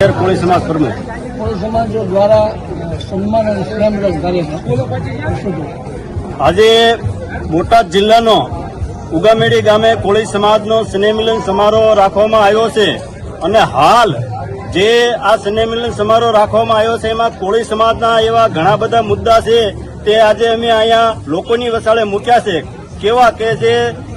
શહેર કોળી સમાજ પ્રમુખ કોળી સમાજો દ્વારા સન્માન અને સ્નેહમિલન કાર્યક્રમ આજે બોટાદ જિલ્લાનો ઉગામેડી ગામે કોળી સમાજનો સ્નેહમિલન સમારોહ રાખવામાં આવ્યો છે અને હાલ જે આ સ્નેહમિલન સમારોહ રાખવામાં આવ્યો છે એમાં કોળી સમાજના એવા ઘણા બધા મુદ્દા છે તે આજે અમે અહીંયા લોકોની વસાળે મૂક્યા છે. કેવા કે જે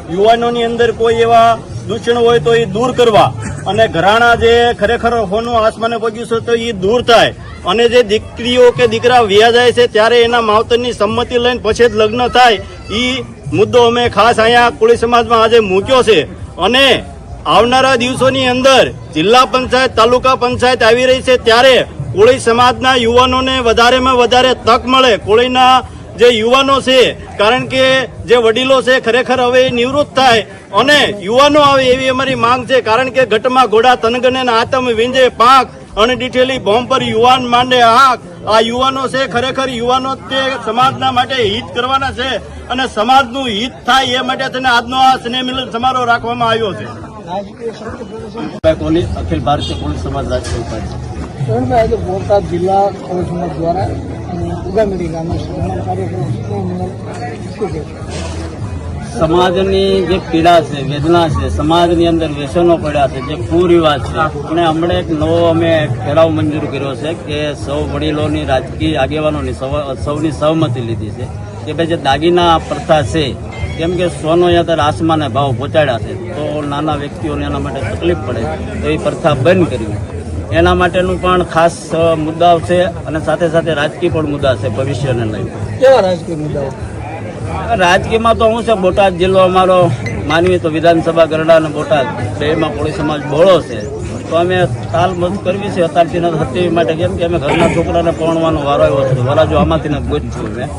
યુવાનોની અંદર કોઈ એવા દૂષણ હોય તો એ દૂર કરવા. અને ઘરાણા જે ખરેખર હોનું આસમાને પહોંચ્યું છે તો એ દૂર થાય. અને જે દીકરીઓ કે દીકરા વ્યા જાય છે ત્યારે એના માવતરની સંમતિ લઈને પછી જ લગ્ન થાય. એ મુદ્દો અમે ખાસ અહીંયા કોળી સમાજમાં આજે મૂક્યો છે. અને આવનારા દિવસોની અંદર જિલ્લા પંચાયત, તાલુકા પંચાયત આવી રહી છે ત્યારે કોળી સમાજના યુવાનોને વધારેમાં વધારે તક મળે. કોળીના જે યુવાનો છે કારણ કે જે વડીલો છે ખરેખર હવે એ નિવૃત્ત થાય અને યુવાનો આવે એવી અમારી માંગ છે કારણ કે ઘટમાં ઘોડા તનગને આતમ વિંજે પાંખ અને દીઠેલી બોમ્બ પર યુવાન માંડે આંખ. આ યુવાનો છે ખરેખર યુવાનો તે સમાજના માટે હિત કરવાના છે અને સમાજનું હિત થાય એ માટે તેને આજનો આ સ્નેહ મિલન સમારોહ રાખવામાં આવ્યો છે. અખિલ ભારતીય કોળી સમાજ બોટાદ જિલ્લા કોળી સમાજ દ્વારા સમાજની જે પીડા છે, વેદના છે, સમાજની અંદર વ્યસનો પડ્યા છે, જે કુરિવાજ છે. અને હમણાં એક નવો અમે ઠેરાવ મંજૂર કર્યો છે કે સૌ વડીલોની રાજકીય આગેવાનોની સૌની સહમતી લીધી છે કે ભાઈ જે દાગીના પ્રથા છે, કેમ કે સોનો યાદર આસમાને ભાવ પહોંચાડ્યા છે, તો નાના વ્યક્તિઓને એના માટે તકલીફ પડે તો એ પ્રથા બંધ કરવી એના માટેનું પણ ખાસ મુદ્દાઓ છે અને સાથે સાથે રાજકીય પણ મુદ્દા છે ભવિષ્યને લઈને કેવા રાજકીય મુદ્દાઓ? રાજકીયમાં તો શું છે બોટાદ જિલ્લો અમારો માનવી તો વિધાનસભા ગરડા અને બોટાદ બેમાં કોળી સમાજ બહોળો છે. તો અમે તાલ મત કરવી છે અત્યારથી નથી થતી માટે કેમ કે અમે ઘરના છોકરાને પરણવાનો વારો આવ્યો છે. વરાજો આમાંથી નથી ગોત મેં